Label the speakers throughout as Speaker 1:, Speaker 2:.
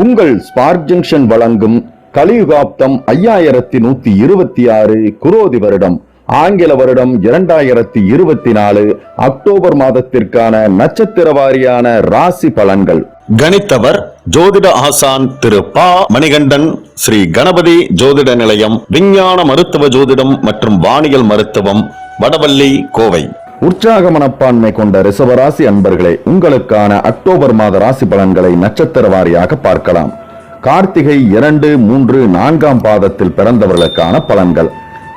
Speaker 1: உங்கள் spark junction வழங்கும் கலியுகாப்தம் ஐயாயிரத்தி நூத்தி இருபத்தி ஆறு குரோதி வருடம் ஆங்கில வருடம் இரண்டாயிரத்தி இருபத்தி நாலு அக்டோபர் மாதத்திற்கான நட்சத்திர வாரியான ராசி பலன்கள்.
Speaker 2: கணித்தவர் ஜோதிட ஆசான் திரு பா. மணிகண்டன் ஸ்ரீ கணபதி ஜோதிட நிலையம் விஞ்ஞான மருத்துவ ஜோதிடம் மற்றும் வானியல் மருத்துவம் வடவள்ளி கோவை.
Speaker 1: உற்சாக மனப்பான்மை கொண்ட ரிசவராசி அன்பர்களே உங்களுக்கான அக்டோபர் மாத ராசி பலன்களை நட்சத்திர வாரியாக பார்க்கலாம். கார்த்திகை இரண்டு மூன்று நான்காம் பாதத்தில் பிறந்தவர்களுக்கான பலன்கள்.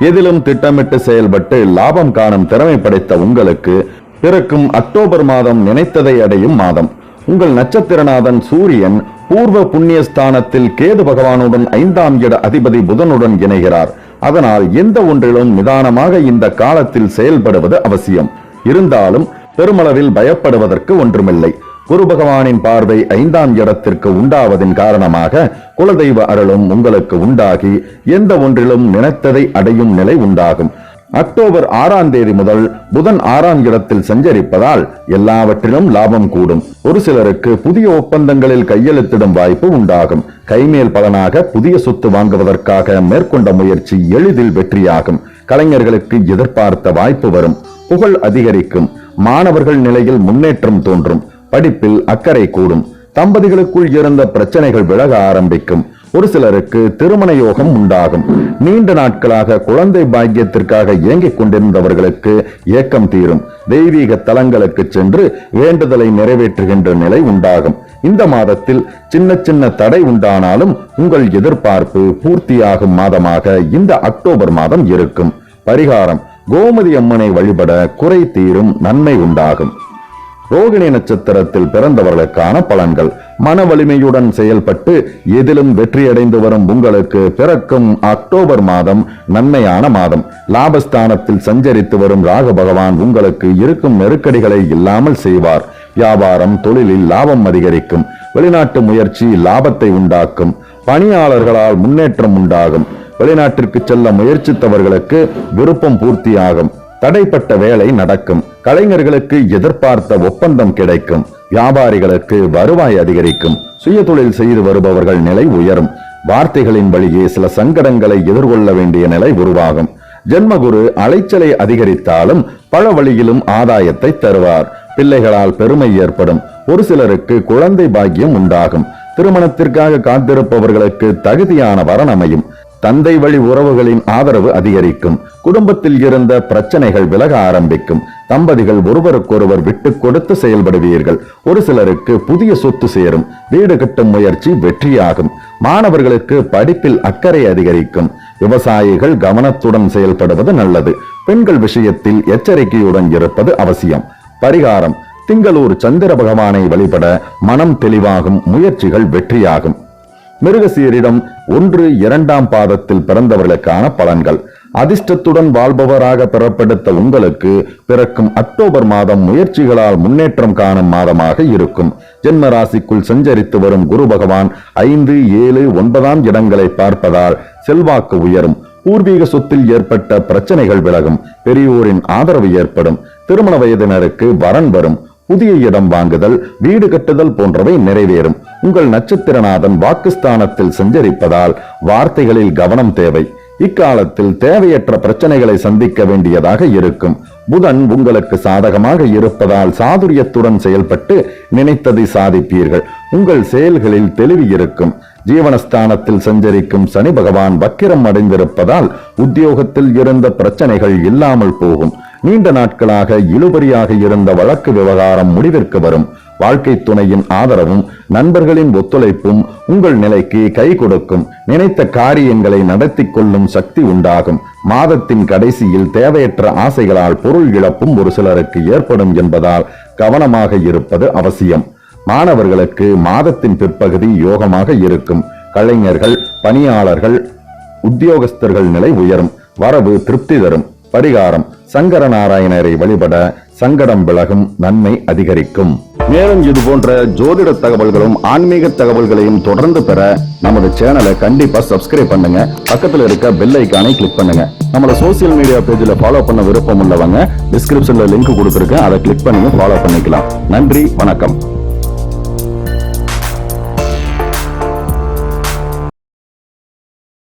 Speaker 1: எதிலும் திட்டமிட்டு செயல்பட்டு லாபம் காணும் திறமை படைத்த உங்களுக்கு பிறக்கும் அக்டோபர் மாதம் நினைத்ததை அடையும் மாதம். உங்கள் நட்சத்திரநாதன் சூரியன் பூர்வ புண்ணிய ஸ்தானத்தில் கேது பகவானுடன் ஐந்தாம் இட அதிபதி புதனுடன் இணைகிறார். அதனால் எந்த ஒன்றிலும் நிதானமாக இந்த காலத்தில் செயல்படுவது அவசியம். இருந்தாலும் பெருமளவில் பயப்படுவதற்கு ஒன்றுமில்லை. குரு பகவானின் பார்வை ஐந்தாம் இடத்திற்கு உண்டாவதின் காரணமாக குலதெய்வ அருளும் உங்களுக்கு உண்டாகி எந்த ஒன்றிலும் நினைத்ததை அடையும் நிலை உண்டாகும். அக்டோபர் ஆறாம் தேதி முதல் புதன் ஆறாம் இடத்தில் சஞ்சரிப்பதால் எல்லாவற்றிலும் லாபம் கூடும். ஒரு சிலருக்கு புதிய ஒப்பந்தங்களில் கையெழுத்திடும் வாய்ப்பு உண்டாகும். கைமேல் பலனாக புதிய சொத்து வாங்குவதற்காக மேற்கொண்ட முயற்சி எளிதில் வெற்றியாகும். கலைஞர்களுக்கு எதிர்பார்த்த வாய்ப்பு வரும். புகழ் அதிகரிக்கும். மாணவர்கள் நிலையில் முன்னேற்றம் தோன்றும். படிப்பில் அக்கறை கூடும். தம்பதிகளுக்குள் இருந்த பிரச்சனைகள் விலக ஆரம்பிக்கும். ஒரு சிலருக்கு திருமண யோகம் உண்டாகும். நீண்ட நாட்களாக குழந்தை பாக்கியத்திற்காக இயங்கிக் கொண்டிருந்தவர்களுக்கு ஏக்கம் தீரும். தெய்வீக தலங்களுக்கு சென்று வேண்டுதலை நிறைவேற்றுகின்ற நிலை உண்டாகும். இந்த மாதத்தில் சின்ன சின்ன தடை உண்டானாலும் உங்கள் எதிர்பார்ப்பு பூர்த்தியாகும் மாதமாக இந்த அக்டோபர் மாதம் இருக்கும். பரிகாரம் கோமதி அம்மனை வழிபட குறை தீரும் நன்மை உண்டாகும். ரோகிணி நட்சத்திரத்தில் பிறந்தவர்களுக்கான பலன்கள். மன வலிமையுடன் செயல்பட்டு எதிலும் வெற்றியடைந்து வரும் உங்களுக்கு பிறக்கும் அக்டோபர் மாதம் நன்மையான மாதம். லாபஸ்தானத்தில் சஞ்சரித்து வரும் ராக பகவான் உங்களுக்கு இருக்கும் நெருக்கடிகளை இல்லாமல் செய்வார். வியாபாரம் தொழிலில் லாபம் அதிகரிக்கும். வெளிநாட்டு முயற்சி லாபத்தை உண்டாக்கும். பணியாளர்களால் முன்னேற்றம் உண்டாகும். வெளிநாட்டிற்கு செல்ல முயற்சித்தவர்களுக்கு விருப்பம் பூர்த்தியாகும். தடைப்பட்ட வேலை நடக்கும். கலைஞர்களுக்கு எதிர்பார்த்த ஒப்பந்தம் கிடைக்கும். வியாபாரிகளுக்கு வருவாய் அதிகரிக்கும். சுயதொழில் செய்து வருபவர்கள் நிலை உயரும். வார்த்தைகளின் வழியே சில சங்கடங்களை எதிர்கொள்ள வேண்டிய நிலை உருவாகும். ஜென்மகுரு அலைச்சலை அதிகரித்தாலும் பல வழியிலும் ஆதாயத்தை தருவார். பிள்ளைகளால் பெருமை ஏற்படும். ஒரு சிலருக்கு குழந்தை பாக்கியம் உண்டாகும். திருமணத்திற்காக காத்திருப்பவர்களுக்கு தகுதியான வரன் அமையும். தந்தை வழி உறவுகளின் ஆதரவு அதிகரிக்கும். குடும்பத்தில் இருந்த பிரச்சனைகள் விலக ஆரம்பிக்கும். தம்பதிகள் ஒருவருக்கொருவர் விட்டு கொடுத்து செயல்படுவீர்கள். ஒரு சிலருக்கு புதிய சொத்து சேரும். வீடு கட்டும் முயற்சி வெற்றியாகும். மாணவர்களுக்கு படிப்பில் அக்கறை அதிகரிக்கும். விவசாயிகள் கவனத்துடன் செயல்படுவது நல்லது. பெண்கள் விஷயத்தில் எச்சரிக்கையுடன் இருப்பது அவசியம். பரிகாரம். திங்களூர் சந்திர பகவானை வழிபட மனம் தெளிவாகும். முயற்சிகள் வெற்றியாகும். மிருகசீரிடம் ஒன்று இரண்டாம் பாதத்தில் பிறந்தவர்களுக்கான பலன்கள். அதிர்ஷ்டத்துடன் வாழ்பவராக பிறப்பெடுத்த உங்களுக்கு பிறக்கும் அக்டோபர் மாதம் முயற்சிகளால் முன்னேற்றம் காணும் மாதமாக இருக்கும். ஜென்ம ராசிக்குள் சஞ்சரித்து வரும் குரு பகவான் ஐந்து ஏழு ஒன்பதாம் இடங்களை பார்ப்பதால் செல்வாக்கு உயரும். பூர்வீக சொத்தில் ஏற்பட்ட பிரச்சனைகள் விலகும். பெரியோரின் ஆதரவு ஏற்படும். திருமண வயதினருக்கு வரன் வரும். புதிய இடம் வாங்குதல் வீடு கட்டுதல் போன்றவை நிறைவேறும். உங்கள் நட்சத்திரநாதன் வாக்குஸ்தானத்தில் சஞ்சரிப்பதால் வார்த்தைகளில் கவனம் தேவை. இக்காலத்தில் தேவையற்ற பிரச்சனைகளை சந்திக்க வேண்டியதாக இருக்கும். புதன் உங்களுக்கு சாதகமாக இருப்பதால் சாதுரியத்துடன் செயல்பட்டு நினைத்ததை சாதிப்பீர்கள். உங்கள் செயல்களில் தெளிவு இருக்கும். ஜீவனஸ்தானத்தில் சஞ்சரிக்கும் சனி பகவான் வக்கிரம் அடைந்திருப்பதால் உத்தியோகத்தில் இருந்த பிரச்சனைகள் இல்லாமல் போகும். நீண்ட நாட்களாக இழுபறியாக இருந்த வழக்கு விவகாரம் முடிவிற்கு வரும். வாழ்க்கை துணையின் ஆதரவும் நண்பர்களின் ஒத்துழைப்பும் உங்கள் நிலைக்கு கை கொடுக்கும். நினைத்த காரியங்களை நடத்தி கொள்ளும் சக்தி உண்டாகும். மாதத்தின் கடைசியில் தேவையற்ற ஆசைகளால் பொருள் இழப்பும் ஒரு சிலருக்கு ஏற்படும் என்பதால் கவனமாக இருப்பது அவசியம். மாணவர்களுக்கு மாதத்தின் பிற்பகுதி யோகமாக இருக்கும். கலைஞர்கள் பணியாளர்கள் உத்தியோகஸ்தர்கள் நிலை உயரும். வரவு திருப்தி தரும். பரிகாரம் சங்கர நாராயணரை வழிபட சங்கடம் விலகும் நன்மை அதிகரிக்கும். மேலும் இது போன்ற ஜோதிட தகவல்களும் ஆன்மீக தகவல்களையும் தொடர்ந்து பெற நமது சேனலை கண்டிப்பா சப்ஸ்கிரைப் பண்ணுங்க. பக்கத்துல இருக்க பெல் ஐக்கானை கிளிக் பண்ணுங்க. நம்மள சோசியல் மீடியா பேஜ்ல ஃபாலோ பண்ண விருப்பம் உள்ளவங்க டிஸ்கிரிப்ஷன்ல லிங்க் கொடுத்துருக்கேன். அதை கிளிக் பண்ணி ஃபாலோ பண்ணிக்கலாம். நன்றி வணக்கம்.